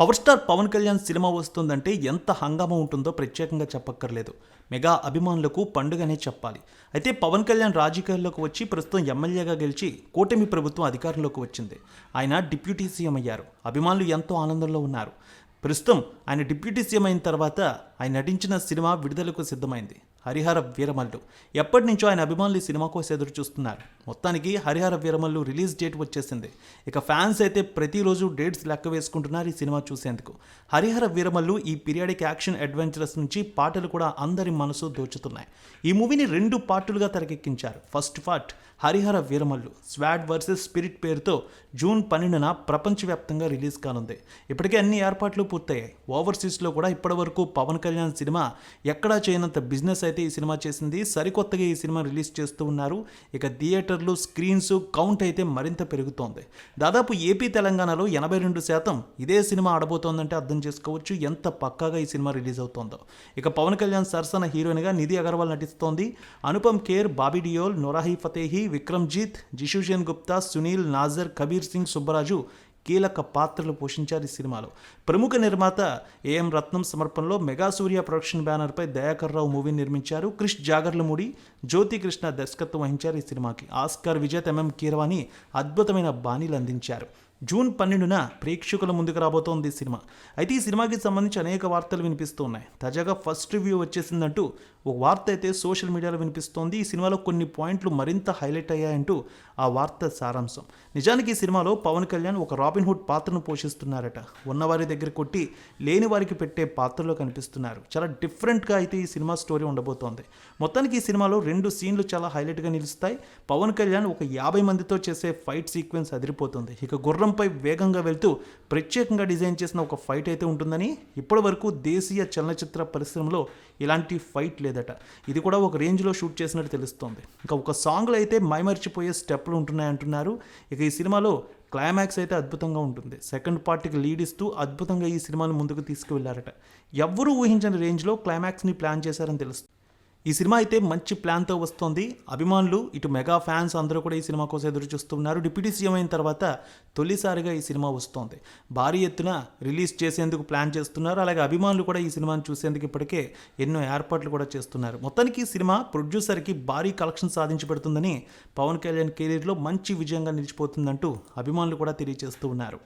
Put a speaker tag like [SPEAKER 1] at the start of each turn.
[SPEAKER 1] Power star Pawan Kalyan cinema వస్తుందంటే ఎంత హంగామా ఉంటుందో ప్రత్యేకంగా చెప్పక్కర్లేదు. మెగా అభిమానులకు పండుగనే చెప్పాలి. అయితే పవన్ కళ్యాణ్ రాజకీయాల్లోకి వచ్చి ప్రస్తుతం ఎమ్మెల్యేగా గెలిచి కూటమి ప్రభుత్వం అధికారంలోకి వచ్చింది. ఆయన డిప్యూటీ సీఎం అయ్యారు. అభిమానులు ఎంతో ఆనందంలో ఉన్నారు. ప్రస్తుతం ఆయన డిప్యూటీ సీఎం అయిన తర్వాత ఆయన నటించిన సినిమా విడుదలకు సిద్ధమైంది. హరిహర వీరమల్లు. ఎప్పటి నుంచో ఆయన అభిమానులు సినిమా కోసం ఎదురు చూస్తున్నారు. మొత్తానికి హరిహర వీరమల్లు రిలీజ్ డేట్ వచ్చేసింది. ఇక ఫ్యాన్స్ అయితే ప్రతిరోజు డేట్స్ లెక్క వేసుకుంటున్నారు ఈ సినిమా చూసేందుకు. హరిహర వీరమల్లు ఈ పీరియాడిక్ యాక్షన్ అడ్వెంచరస్ నుంచి పాటలు కూడా అందరి మనసు దోచుతున్నాయి. ఈ మూవీని రెండు పార్టులుగా తెరకెక్కించారు. First part Harihara Veeramallu sword versus spirit పేరుతో జూన్ పన్నెండున ప్రపంచవ్యాప్తంగా రిలీజ్ కానుంది. ఇప్పటికే అన్ని ఏర్పాట్లు పూర్తయ్యాయి. ఓవర్సీస్లో కూడా ఇప్పటివరకు పవన్ కళ్యాణ్ సినిమా ఎక్కడా చేయనంత బిజినెస్ అయితే ఈ సినిమా చేసింది. సరికొత్తగా ఈ సినిమా రిలీజ్ చేస్తూ ఉన్నారు. ఇక థియేటర్లు స్క్రీన్స్ కౌంట్ అయితే మరింత పెరుగుతోంది. దాదాపు ఏపీ తెలంగాణలో ఎనభై రెండు శాతం ఇదే సినిమా ఆడబోతోందంటే అర్థం చేసుకోవచ్చు. ఎంత పక్కాగా ఈ సినిమా రిలీజ్ అవుతోందో. ఇక పవన్ కళ్యాణ్ సరసన హీరోయిన్గా నిధి అగర్వాల్ నటిస్తోంది. అనుపమ్ ఖేర్ బాబీ డియోల్ నొరాహి ఫతేహి విక్రమ్జీత్ జిషుషన్ గుప్తా సునీల్ నాజర్ కబీర్ సింగ్ సుబ్బరాజు కీలక పాత్రలు పోషించారు ఈ సినిమాలో. ప్రముఖ నిర్మాత ఏఎం రత్నం సమర్పణలో మెగా సూర్య ప్రొడక్షన్ బ్యానర్పై దయాకర్ రావు మూవీ నిర్మించారు. క్రిష్ జాగర్లమూడి జ్యోతి కృష్ణ దర్శకత్వం వహించారు ఈ సినిమాకి. ఆస్కార్ విజేత ఎంఎం కీరవాణి అద్భుతమైన బాణీలు అందించారు. జూన్ పన్నెండున ప్రేక్షకుల ముందుకు రాబోతోంది ఈ సినిమా. అయితే ఈ సినిమాకి సంబంధించి అనేక వార్తలు వినిపిస్తూ ఉన్నాయి తాజాగా ఫస్ట్ రివ్యూ వచ్చేసిందంటూ ఒక వార్త అయితే సోషల్ మీడియాలో వినిపిస్తోంది. ఈ సినిమాలో కొన్ని పాయింట్లు మరింత హైలైట్ అయ్యాయంటూ ఆ వార్త సారాంశం. నిజానికి ఈ సినిమాలో పవన్ కళ్యాణ్ ఒక రాబిన్ హుడ్ పాత్రను పోషిస్తున్నారట. ఉన్నవారి దగ్గర కొట్టి లేని వారికి పెట్టే పాత్రలో కనిపిస్తున్నారు. చాలా డిఫరెంట్గా అయితే ఈ సినిమా స్టోరీ ఉండబోతోంది. మొత్తానికి ఈ సినిమాలో రెండు సీన్లు చాలా హైలైట్గా నిలుస్తాయి. పవన్ కళ్యాణ్ ఒక యాభై మందితో చేసే ఫైట్ సీక్వెన్స్ అదిరిపోతుంది. ఇక దూరంపై వేగంగా వెళ్తూ ప్రత్యేకంగా డిజైన్ చేసిన ఒక ఫైట్ అయితే ఉంటుందని ఇప్పటి వరకు దేశీయ చలనచిత్ర పరిశ్రమలో ఇలాంటి ఫైట్ లేదట. ఇది కూడా ఒక రేంజ్లో షూట్ చేసినట్టు తెలుస్తోంది. ఇంకా ఒక సాంగ్లో అయితే మైమర్చిపోయే స్టెప్లు ఉంటున్నాయంటున్నారు ఇక ఈ సినిమాలో క్లైమాక్స్ అయితే అద్భుతంగా ఉంటుంది. సెకండ్ పార్ట్కి లీడ్ ఇస్తూ అద్భుతంగా ఈ సినిమాను ముందుకు తీసుకువెళ్ళారట. ఎవ్వరూ ఊహించని రేంజ్లో క్లైమాక్స్ని ప్లాన్ చేశారని తెలుస్తుంది. ఈ సినిమా అయితే మంచి ప్లాన్తో వస్తోంది. అభిమానులు ఇటు మెగా ఫ్యాన్స్ అందరూ కూడా ఈ సినిమా కోసం ఎదురు చూస్తున్నారు డిప్యూటీ సీఎం అయిన తర్వాత తొలిసారిగా ఈ సినిమా వస్తోంది. భారీ ఎత్తున రిలీజ్ చేసేందుకు ప్లాన్ చేస్తున్నారు. అలాగే అభిమానులు కూడా ఈ సినిమాను చూసేందుకు ఇప్పటికే ఎన్నో ఏర్పాట్లు కూడా చేస్తున్నారు. మొత్తానికి ఈ సినిమా ప్రొడ్యూసర్కి భారీ కలెక్షన్ సాధించి పెడుతుందని పవన్ కళ్యాణ్ కెరీర్లో మంచి విజయంగా నిలిచిపోతుందంటూ అభిమానులు కూడా తెలియజేస్తూ ఉన్నారు.